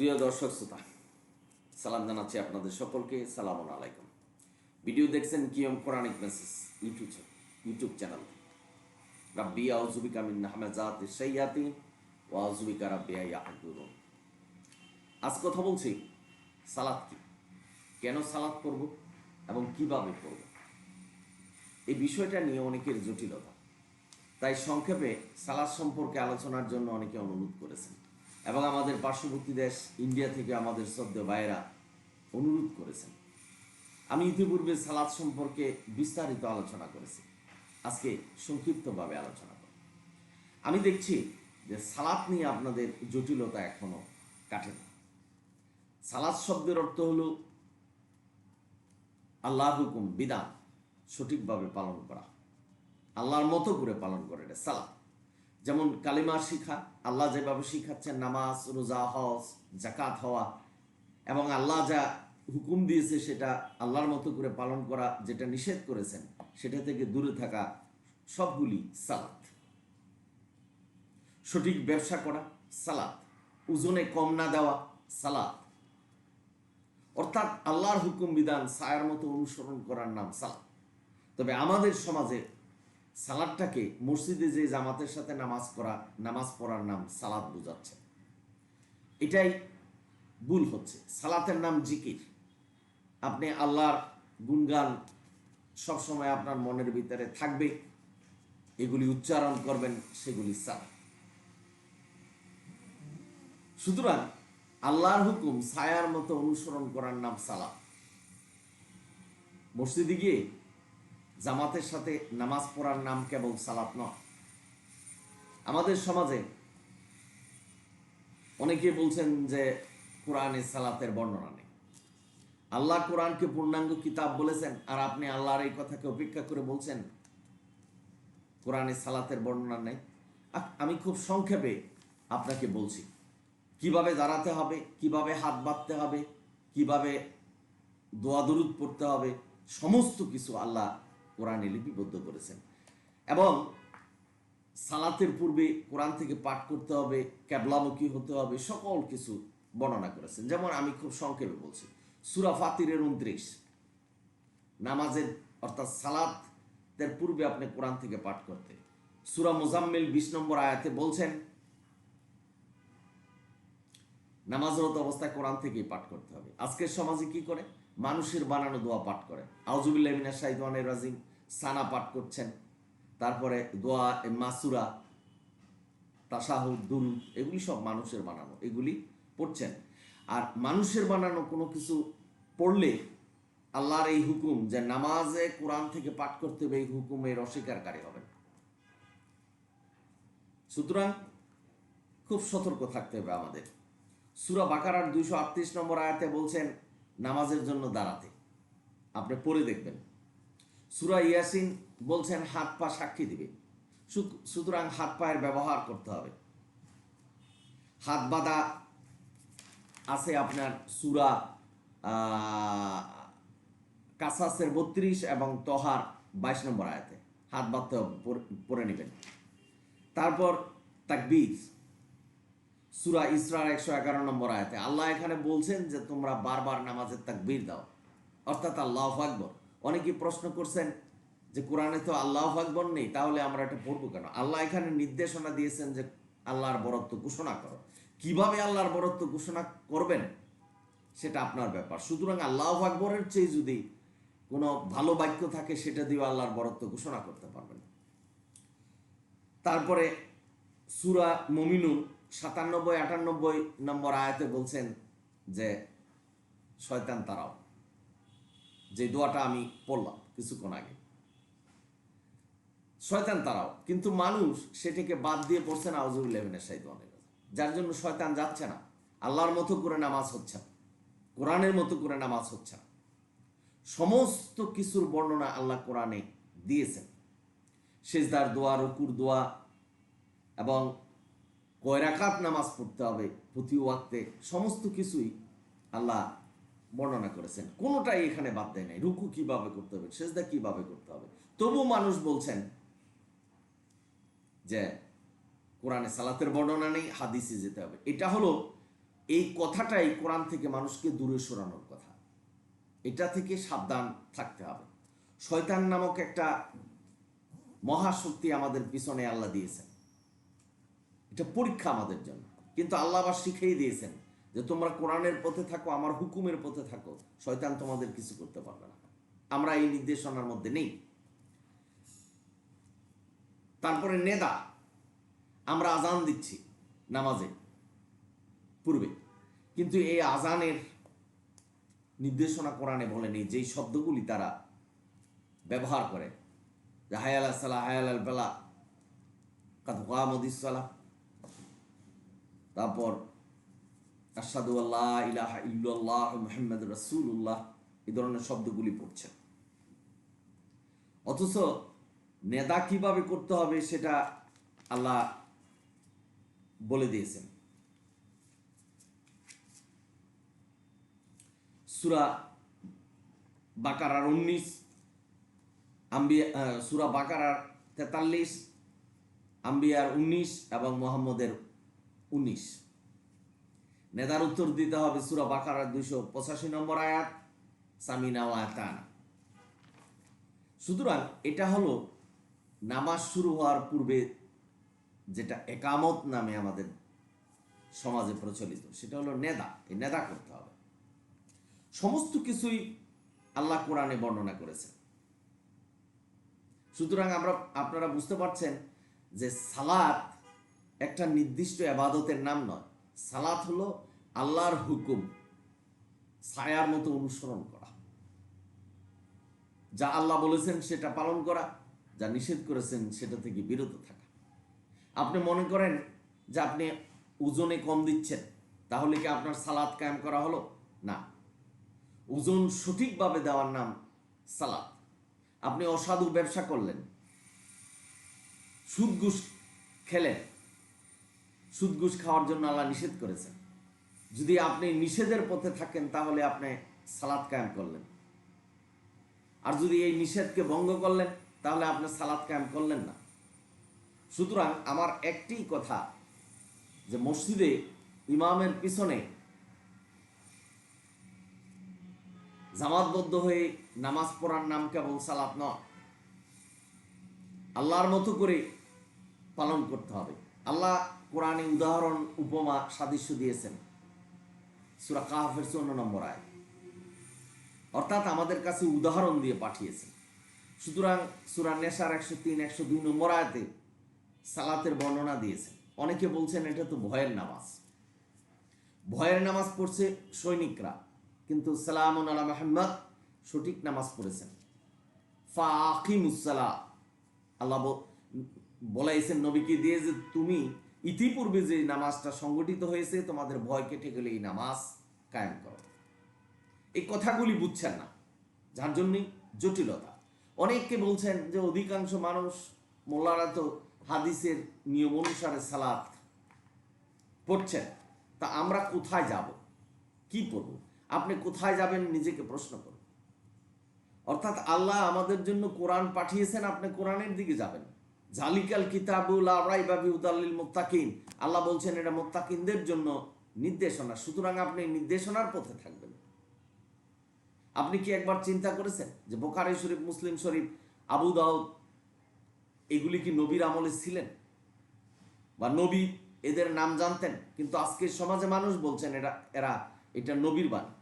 প্রিয় দর্শক শ্রোতা, সালাম জানাচ্ছি আপনাদের সকলকে। সালাম আলাইকুম। ভিডিও দেখছেন কিয়ম Quranic message YouTube YouTube channel. রাব্বি আউজুবিকা মিন হামাজাত সাইয়াতি ও আউজুবিকা রাব্বি ইয়াহদুরুন আজ কথা বলছি সালাদ কি? কেন সালাদ পড়ব এবং কীভাবে পড়ব? এই বিষয়টা নিয়ে অনেকের জটিলতা। তাই সংক্ষেপে সালাদ সম্পর্কে আলোচনার জন্য অনেকে অনুরোধ করেছেন। এবং আমাদের পার্শ্ববর্তী দেশ ইন্ডিয়া থেকে আমাদের শ্রদ্ধেয় ভাইয়েরা অনুরোধ করেছেন। আমি ইতিপূর্বে সালাদ সম্পর্কে বিস্তারিত আলোচনা করেছি। আজকে সংক্ষিপ্তভাবে আলোচনা করব। আমি দেখছি যে সালাদ নিয়ে আপনাদের জটিলতা এখনও কাটেনি সালাদ শব্দের অর্থ হলো আল্লাহ হুকুম, বিধান সঠিকভাবে পালন করা। আল্লাহর মতো করে পালন করে এটা সালাদ। যেমন কালিমা শিখা, আল্লাহ যেভাবে শিখাচ্ছেন, নামাজ, রোজা, হজ জাকাত হওয়া, এবং আল্লাহ যা হুকুম দিয়েছে সেটা আল্লাহর মতো করে পালন করা, যেটা নিষেধ করেছেন, সেটা থেকে দূরে থাকা সবগুলি সালাত। সঠিক ব্যবসা করা, সালাত। ওজনে কম না দেওয়া, সালাত। অর্থাৎ আল্লাহর হুকুম বিধান সায়ার মতো অনুসরণ করার নাম সালাত। তবে আমাদের সমাজে সালাদটাকে মসজিদে যে জামাতের সাথে নামাজ পড়া, নামাজ পড়ার নাম সালাদ বোঝাচ্ছে। এটাই ভুল হচ্ছে। সালাতের নাম জিকির। আপনি আল্লাহর গুণগান সবসময় আপনার মনের ভিতরে থাকবে। এগুলি উচ্চারণ করবেন, সেগুলি সালাত সুতরাং আল্লাহর হুকুম ছায়ার মতো অনুসরণ করার নাম সালাত মসজিদে গিয়ে জামাতের সাথে নামাজ পড়ার নাম কেবল সালাত নয়। আমাদের সমাজে অনেকে বলছেন যে কোরআনে সালাতের বর্ণনা নেই। আল্লাহ কোরআনকে পূর্ণাঙ্গ কিতাব বলেছেন আর আপনি আল্লাহর এই কথাকে অপেক্ষা করে বলছেন, কোরআনে সালাতের বর্ণনা নেই। আমি খুব সংক্ষেপে আপনাকে বলছি, কীভাবে দাঁড়াতে হবে, কীভাবে হাত বাঁধতে হবে, কীভাবে দোয়াদুরুদ পড়তে হবে, সমস্ত কিছু আল্লাহ কোরআনে লিপিবদ্ধ করেছেন। এবং সালাতের পূর্বে কোরআন থেকে পাঠ করতে হবে ক্যাবলামুখী হতে হবে, সকল কিছু বর্ণনা করেছেন। যেমন আমি খুব সংক্ষেপে বলছি, সুরা ফাতিরের উনত্রিশ। নামাজের অর্থাৎ সালাতের পূর্বে আপনি কোরআন থেকে পাঠ করতে। সুরা মোজাম্মেল বিশ নম্বর আয়াতে বলছেন, নামাজরত অবস্থায় কোরআন থেকেই পাঠ করতে হবে। আজকের সমাজে কি করে? মানুষের বানানো দোয়া পাঠ করে আউজুবিল্লাহ মিনাশ শাইতানির রাজিম, সানা পাঠ করছেন। তারপরে দোয়া মাসুরা তাসাহুদ দুরুদ এগুলি সব মানুষের বানানো, এগুলি পড়ছেন। আর মানুষের বানানো কোনো কিছু পড়লে আল্লাহর এই হুকুম যে নামাজে কোরআন থেকে পাঠ করতে হবে, এই হুকুমের অস্বীকারী হবেন। সুতরাং খুব সতর্ক থাকতে হবে আমাদের। সুরা বাকারার দুইশো আটত্রিশ নম্বর আয়াতে বলছেন নামাজের জন্য দাঁড়াতে। আপনি পড়ে দেখবেন। সুরা ইয়াসিন বলছেন, হাত পা সাক্ষী দিবে। সুতরাং হাত পায়ের ব্যবহার করতে হবে। হাত বাঁধা আছে আপনার সুরা কাসাসের বত্রিশ এবং তহার বাইশ নম্বর আয়াতে। হাত বাঁধতে পড়ে নেবেন। তারপর তাকবীর। সুরা ইসরার একশো এগারো নম্বর আয়াতে, আল্লাহ এখানে বলছেন যে তোমরা বারবার নামাজের তাকবীর দাও। অর্থাৎ আল্লাহ আকবর। অনেকেই প্রশ্ন করছেন যে কোরআনে তো আল্লাহ আকবর নেই, তাহলে আমরা এটা পড়ব কেন? আল্লাহ এখানে নির্দেশনা দিয়েছেন যে আল্লাহর বরত্ব ঘোষণা করো। কীভাবে আল্লাহর বরত্ব ঘোষণা করবেন? সেটা আপনার ব্যাপার। সুতরাং আল্লাহ আকবরের চেয়ে যদি কোনো ভালো বাক্য থাকে, সেটা দিয়ে আল্লাহর বরত্ব ঘোষণা করতে পারবেন। তারপরে সুরা মমিনুন সাতানব্বই, আটানব্বই নম্বর আয়াতে বলছেন যে, শয়তান তারাও। যে দোয়াটা আমি পড়লাম কিছুক্ষণ আগে। শয়তান তারাও। কিন্তু মানুষ সেটিকে বাদ দিয়ে পড়ছে না আউজুল লেভেনের সাইদানের যার জন্য শয়তান যাচ্ছে না। আল্লাহর মতো করে নামাজ হচ্ছে না। কোরআনের মতো করে নামাজ হচ্ছে না। সমস্ত কিছুর বর্ণনা আল্লাহ কোরআনে দিয়েছেন। সেজদার দোয়া, রকুর দোয়া এবং কয়রাকাত নামাজ পড়তে হবে প্রতি ওয়াক্তে, সমস্ত কিছুই আল্লাহ বর্ণনা করেছেন। কোনোটাই এখানে বাদ দেয় নাই। রুকু কীভাবে করতে হবে, সেজদা কীভাবে করতে হবে? তবু মানুষ বলছেন যে, কোরআনে সালাতের বর্ণনা নেই, হাদিসে যেতে হবে। এটা হলো এই কথাটাই কোরআন থেকে মানুষকে দূরে সরানোর কথা। এটা থেকে সাবধান থাকতে হবে। শয়তান নামক একটা মহাশক্তি আমাদের পিছনে আল্লাহ দিয়েছেন। এটা পরীক্ষা আমাদের জন্য। কিন্তু আল্লাহ আবার শিখিয়ে দিয়েছেন যে তোমরা কোরআনের পথে থাকো, আমার হুকুমের পথে থাকো, শয়তান তোমাদের কিছু করতে পারবে না। আমরা এই নির্দেশনার মধ্যে নেই। তারপরে নেদা, আমরা আজান দিচ্ছি নামাজে পূর্বে। কিন্তু এই আজানের নির্দেশনা কোরআনে বলেনি যেই শব্দগুলি তারা ব্যবহার করে। যে হায়াল সালাহ হায়াল বেলা কাত মদিসালা তারপর আসাদু আল্লাহ রাসূলুল্লাহ, এই ধরনের শব্দগুলি পড়ছেন অথচ নেদা কীভাবে করতে হবে সেটা আল্লাহ বলে দিয়েছেন। সুরা বাকারার উনিশ, আম্বিয়া সুরা বাকারার তেতাল্লিশ, আম্বিয়ার উনিশ এবং মোহাম্মদের উনিশ। নেদার উত্তর দিতে হবে সুরা বাকারার দুইশো পঁচাশি নম্বর আয়াত, সামিনা ওয়াতানা সুতরাং এটা হলো নামাজ শুরু হওয়ার পূর্বে যেটা একামত নামে আমাদের সমাজে প্রচলিত, সেটা হলো নেদা। এই নেদা করতে হবে। সমস্ত কিছুই আল্লাহ কোরআনে বর্ণনা করেছেন। সুতরাং আমরা, আপনারা বুঝতে পারছেন যে সালাত একটা নির্দিষ্ট আবাদতের নাম নয়। সালাত হলো আল্লাহর হুকুম, ছায়ার মতো অনুসরণ করা। যা আল্লাহ বলেছেন সেটা পালন করা, যা নিষেধ করেছেন সেটা থেকে বিরত থাকা। আপনি মনে করেন যে আপনি ওজনে কম দিচ্ছেন, তাহলে কি আপনার সালাদ কায়েম করা হলো? না। ওজন সঠিকভাবে দেওয়ার নাম সালাদ আপনি অসাধু ব্যবসা করলেন, সুদ খেলেন সুদ ঘুষ খাওয়ার জন্য আল্লাহ নিষেধ করেছেন। যদি আপনি নিষেধের পথে থাকেন, তাহলে আপনি সালাদ কায়েম করলেন। আর যদি এই নিষেধকে ভঙ্গ করলেন, তাহলে আপনি সালাদ কায়েম করলেন না। সুতরাং আমার একটি কথা, যে মসজিদে ইমামের পিছনে জামাতবদ্ধ হয়ে নামাজ পড়ার নাম কেবল সালাত নয়। আল্লাহর মতো করে পালন করতে হবে। আল্লাহ কোরআনে উদাহরণ উপমা সাদৃশ্য দিয়েছেন। সুরা কাহাফের চৌন্ন নম্বর আয়। অর্থাৎ আমাদের কাছে উদাহরণ দিয়ে পাঠিয়েছেন। সুতরাং সুরা নেশার একশো তিন, একশো দুই নম্বর আয়তে সালাতের বর্ণনা দিয়েছেন। অনেকে বলছেন, এটা তো ভয়ের নামাজ। ভয়ের নামাজ পড়ছে সৈনিকরা, কিন্তু সালামুন আলা মাহমদ সঠিক নামাজ পড়েছেন। ফা আকিমুসালা আল্লাহ বলাইছেন নবীকে দিয়ে যে তুমি ইতিপূর্বে যে নামাজটা সংগঠিত হয়েছে, তোমাদের ভয় কেটে গেলে এই নামাজ কায়েম করো। এই কথাগুলি বুঝছেন না, যার জন্যই জটিলতা। অনেককে বলছেন যে অধিকাংশ মানুষ, মোল্লারা তো হাদিসের নিয়ম অনুসারে সালাত পড়ছেন, তা আমরা কোথায় যাব? কি পড়ব? আপনি কোথায় যাবেন নিজেকে প্রশ্ন করুন। অর্থাৎ আল্লাহ আমাদের জন্য কোরআন পাঠিয়েছেন, আপনি কোরআনের দিকে যাবেন। জালিকাল কিতাবুল আবরাইবাবি উদাল্লিল মুত্তাকিন। আল্লাহ বলছেন, এটা মুত্তাকিনদের জন্য নির্দেশনা। সুতরাং আপনি নির্দেশনার পথে থাকবেন। আপনি কি একবার চিন্তা করেছেন যে বোখারি শরীফ, মুসলিম শরীফ, আবু দাউদ, এগুলি কি নবীর আমলে ছিলেন? বা নবী এদের নাম জানতেন, কিন্তু আজকের সমাজে মানুষ বলছেন এরা এরা, এটা নবীর বাণী।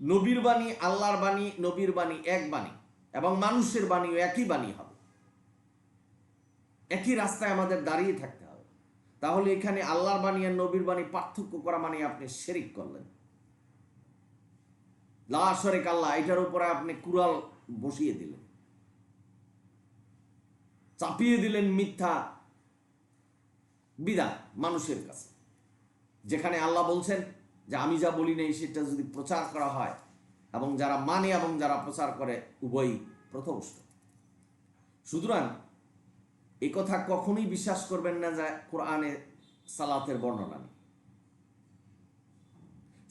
নবীর বাণী, আল্লাহর বাণী, নবীর বাণী, এক বাণী। এবং মানুষের বাণীও একই বাণী হবে। একই রাস্তায় আমাদের দাঁড়িয়ে থাকতে হবে। তাহলে এখানে আল্লাহর বাণী আর নবীর বাণী পার্থক্য করা মানে আপনি শেরিক করলেন। লা শরিক আল্লাহ, এটার উপরে আপনি কুরাল বসিয়ে দিলেন। চাপিয়ে দিলেন মিথ্যা বিধান মানুষের কাছে। যেখানে আল্লাহ বলছেন যে, আমি যা বলি নাই, সেটা যদি প্রচার করা হয় এবং যারা মানে এবং যারা প্রচার করে, উভয়ই প্রথমষ্ট সুতরাং এই কথা কখনোই বিশ্বাস করবেন না যে কোরআনে সালাতের বর্ণনা নেই।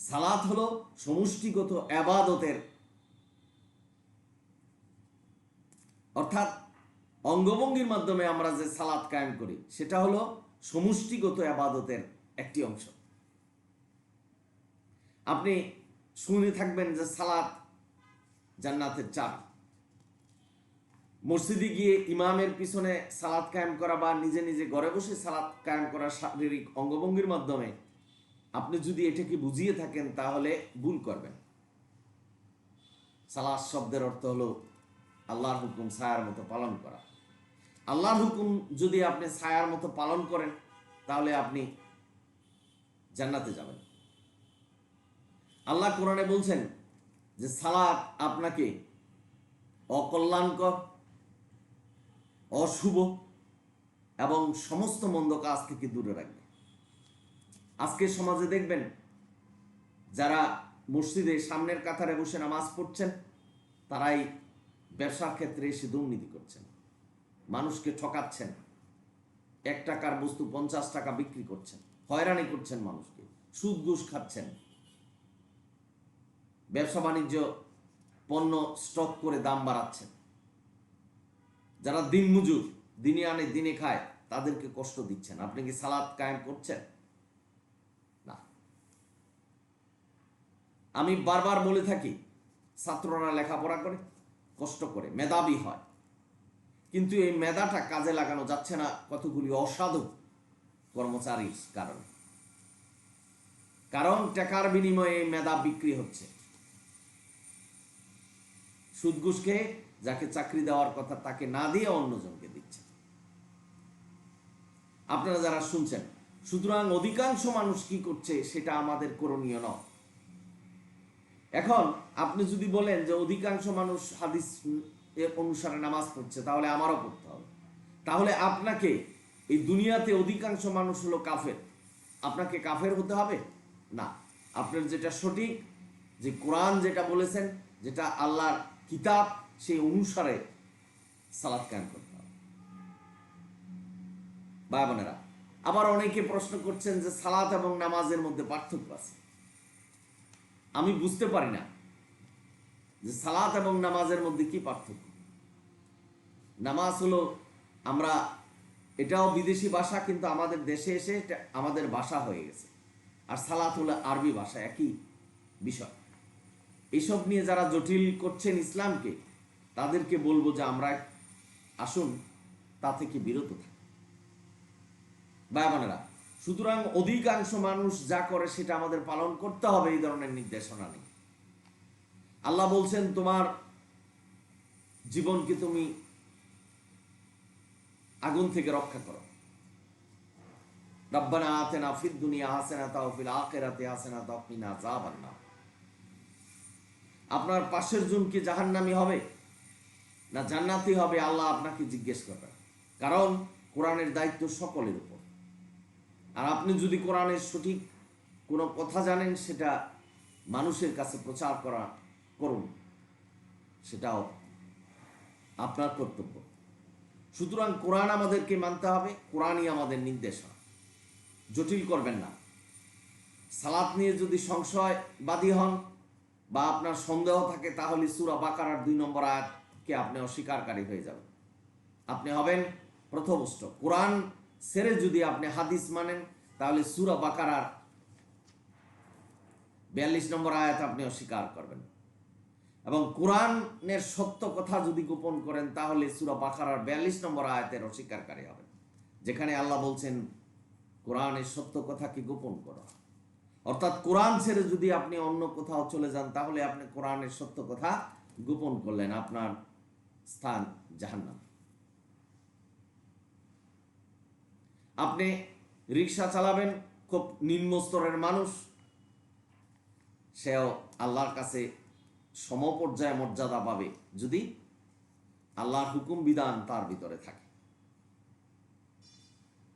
সালাত হলো সমষ্টিগত আবাদতের অর্থাৎ অঙ্গভঙ্গির মাধ্যমে আমরা যে সালাত কায়েম করি, সেটা হলো সমষ্টিগত আবাদতের একটি অংশ। আপনি শুনে থাকবেন যে সালাত জান্নাতের চাবি মসজিদে গিয়ে ইমামের পিছনে সালাত কায়েম করা বা নিজে নিজে ঘরে বসে সালাত কায়েম করা শারীরিক অঙ্গভঙ্গির মাধ্যমে আপনি যদি এটাকে বুঝিয়ে থাকেন, তাহলে ভুল করবেন। সালাত শব্দের অর্থ হলো আল্লাহর হুকুম ছায়ার মতো পালন করা। আল্লাহর হুকুম যদি আপনি ছায়ার মতো পালন করেন, তাহলে আপনি জান্নাতে যাবেন। আল্লাহ কোরআনে বলছেন যে সালাত আপনাকে অকল্যাণকর, অশুভ এবং সমস্ত মন্দ কাজ থেকে দূরে রাখবে। আজকে সমাজে দেখবেন যারা মসজিদে সামনের কাতারে বসে নামাজ পড়ছেন, তারাই ব্যবসার ক্ষেত্রে এসে দুর্নীতি করছেন। মানুষকে ঠকাচ্ছেন। এক টাকার বস্তু পঞ্চাশ টাকা বিক্রি করছেন। হয়রানি করছেন মানুষকে। সুদ ঘুষ খাচ্ছেন। ব্যবসা বাণিজ্য, পণ্য স্টক করে দাম বাড়াচ্ছেন। যারা দিন মজুর দিনে আনে, দিনে খায়, তাদেরকে কষ্ট দিচ্ছেন। আপনি কি সালাদ কায়েম করছেন? না। আমি বারবার বলে থাকি, ছাত্ররা লেখাপড়া করে, কষ্ট করে, মেধাবী হয়। কিন্তু এই মেধাটা কাজে লাগানো যাচ্ছে না কতগুলি অসাধু কর্মচারীর কারণে। কারণ টাকার বিনিময়ে এই মেধা বিক্রি হচ্ছে। সুদ খেয়ে যাকে চাকরি দেওয়ার কথা তাকে না দিয়ে অন্যজনকে দিচ্ছে। আপনারা যারা শুনছেন, সুতরাং অধিকাংশ মানুষ কি করছে সেটা আমাদের করণীয় নয়। এখন আপনি যদি বলেন যে অধিকাংশ মানুষ হাদিস অনুসারে নামাজ পড়ছে, তাহলে আমারও পড়তে হবে। তাহলে আপনাকে এই দুনিয়াতে অধিকাংশ মানুষ হলো কাফের। আপনাকে কাফের হতে হবে? না। আপনার যেটা সঠিক, যে কোরআন যেটা বলেছেন, যেটা আল্লাহর কিতাব সেই অনুসারে সালাদ কায়েম করতে হবে। ভাই বোনেরা, আবার অনেকে প্রশ্ন করছেন যে সালাত এবং নামাজের মধ্যে পার্থক্য আছে। আমি বুঝতে পারি না যে সালাত এবং নামাজের মধ্যে কি পার্থক্য। নামাজ হলো আমরা, এটাও বিদেশি ভাষা, কিন্তু আমাদের দেশে এসে আমাদের ভাষা হয়ে গেছে। আর সালাত হলো আরবি ভাষা, একই বিষয়। এইসব নিয়ে যারা জটিল করছেন ইসলামকে, তাদেরকে বলব যে আমরা আসুন তা থেকে বিরত থাকি। সুতরাং অধিকাংশ মানুষ যা করে সেটা আমাদের পালন করতে হবে, এই ধরনের নির্দেশনা নেই। আল্লাহ বলছেন, তোমার জীবনকে তুমি আগুন থেকে রক্ষা করো। রব্বানা আতেনা ফিদ দুনিয়া হাসেনা তাও ফিল আখিরাতে হাসেনা তাও কিনা যাবান না আপনার পাশের জন কি জাহান্নামি হবে না জান্নাতি হবে আল্লাহ আপনাকে জিজ্ঞেস করবেন কারণ কোরআনের দায়িত্ব সকলের উপর। আর আপনি যদি কোরআনের সঠিক কোনো কথা জানেন, সেটা মানুষের কাছে প্রচার করা করুন। সেটাও আপনার কর্তব্য। সুতরাং কোরআন আমাদেরকে মানতে হবে, কোরআনই আমাদের নির্দেশনা জটিল করবেন না। সালাত নিয়ে যদি সংশয়বাদী হন বা আপনার সন্দেহ থাকে, তাহলে সুরা বাকারার দুই নম্বর আয়াতকে আপনি অস্বীকারী হয়ে যাবেন। আপনি হবেন প্রথমষ্ট কোরআন সেরে যদি আপনি হাদিস মানেন, তাহলে সুরা বাকারার বিয়াল্লিশ নম্বর আয়াত আপনি অস্বীকার করবেন। এবং কোরআনের সত্য কথা যদি গোপন করেন, তাহলে সুরা বাকারার বিয়াল্লিশ নম্বর আয়াতের অস্বীকারী হবেন। যেখানে আল্লাহ বলছেন, কোরআনের সত্য কথাকে গোপন করা? অর্থাৎ কোরআন ছেড়ে যদি আপনি অন্য কোথাও চলে যান, তাহলে আপনি কোরআনের সত্য কথা গোপন করলেন, আপনার স্থান জাহান্নাম। আপনি রিক্সা চালাবেন, খুব নিম্ন স্তরের মানুষ, সেও আল্লাহর কাছে সমপর্যায়ে মর্যাদা পাবে যদি আল্লাহর হুকুম বিধান তার ভিতরে থাকে।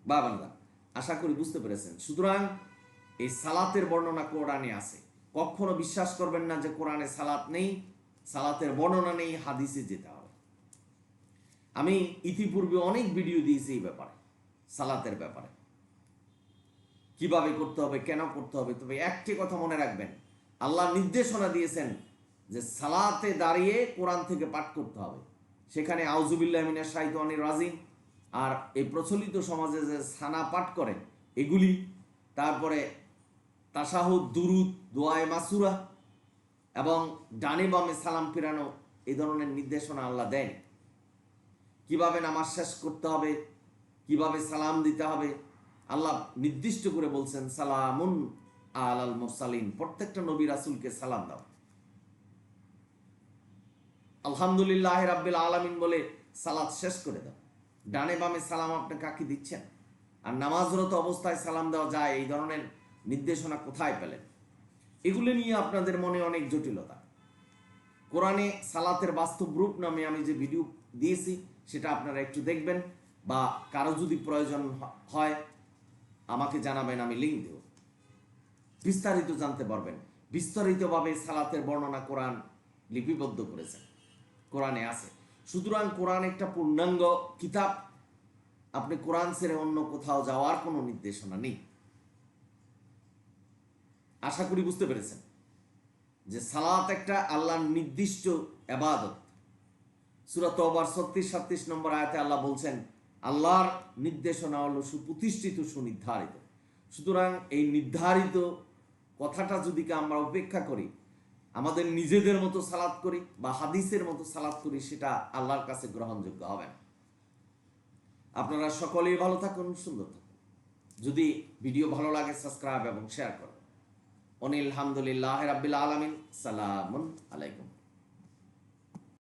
বাবান্দা আশা করি বুঝতে পেরেছেন। সুতরাং এই সালাতের বর্ণনা কোরআনে আছে। কখনো বিশ্বাস করবেন না যে কোরআনে সালাত নেই, সালাতের বর্ণনা নেই, হাদিসে যেতে হবে। আমি ইতিপূর্বে অনেক ভিডিও দিয়েছি এই ব্যাপারে, সালাতের ব্যাপারে। কীভাবে করতে হবে, কেন করতে হবে, তবে একটি কথা মনে রাখবেন, আল্লাহ নির্দেশনা দিয়েছেন যে সালাতে দাঁড়িয়ে কোরআন থেকে পাঠ করতে হবে। সেখানে আউজুবিল্লাহ মিনা শাহিদানি রাজিম আর এই প্রচলিত সমাজে যে সানা পাঠ করেন এগুলি, তারপরে তাসাহুদ দুরুদ, দোয়ায় মাসুরা এবং ডানে বামে সালাম ফিরানো এই ধরনের নির্দেশনা আল্লাহ দেন। কীভাবে নামাজ শেষ করতে হবে, কীভাবে সালাম দিতে হবে, আল্লাহ নির্দিষ্ট করে বলছেন, সালামুন আলাল মুরসালিন প্রত্যেকটা নবী রাসূলকে সালাম দাও। আলহামদুলিল্লাহ রাব্বিল আলামিন বলে সালাত শেষ করে দাও। ডানে বামে সালাম আপনি কাকে দিচ্ছেন? আর নামাজরত অবস্থায় সালাম দেওয়া যায় এই ধরনের নির্দেশনা কোথায় পেলেন? এগুলো নিয়ে আপনাদের মনে অনেক জটিলতা। কোরআনে সালাতের বাস্তব রূপ নামে আমি যে ভিডিও দিয়েছি, সেটা আপনারা একটু দেখবেন বা কারও যদি প্রয়োজন হয়, আমাকে জানাবেন, আমি লিঙ্ক দেব। বিস্তারিত জানতে পারবেন। বিস্তারিতভাবে সালাতের বর্ণনা কোরআন লিপিবদ্ধ করেছেন কোরআনে আছে। সুতরাং কোরআন একটা পূর্ণাঙ্গ কিতাব। আপনি কোরআন ছেড়ে অন্য কোথাও যাওয়ার কোনো নির্দেশনা নেই। আশা করি বুঝতে পেরেছেন যে সালাত একটা আল্লাহর নির্দিষ্ট এবাদত। সুরাত তওবার ছত্রিশ, সাতত্রিশ নম্বর আয়াতে আল্লাহ বলছেন, আল্লাহর নির্দেশনা হলো সুপ্রতিষ্ঠিত, সুনির্ধারিত। সুতরাং এই নির্ধারিত কথাটা যদি আমরা উপেক্ষা করি, আমাদের নিজেদের মতো সালাত করি বা হাদিসের মতো সালাত করি, সেটা আল্লাহর কাছে গ্রহণযোগ্য হবে না। আপনারা সকলেই ভালো থাকুন, সুন্দর থাকুন। যদি ভিডিও ভালো লাগে, সাবস্ক্রাইব এবং শেয়ার করুন। অনিল হামদুলিল্লাহ রাব্বিল আলমিন সালামুন আলাইকুম।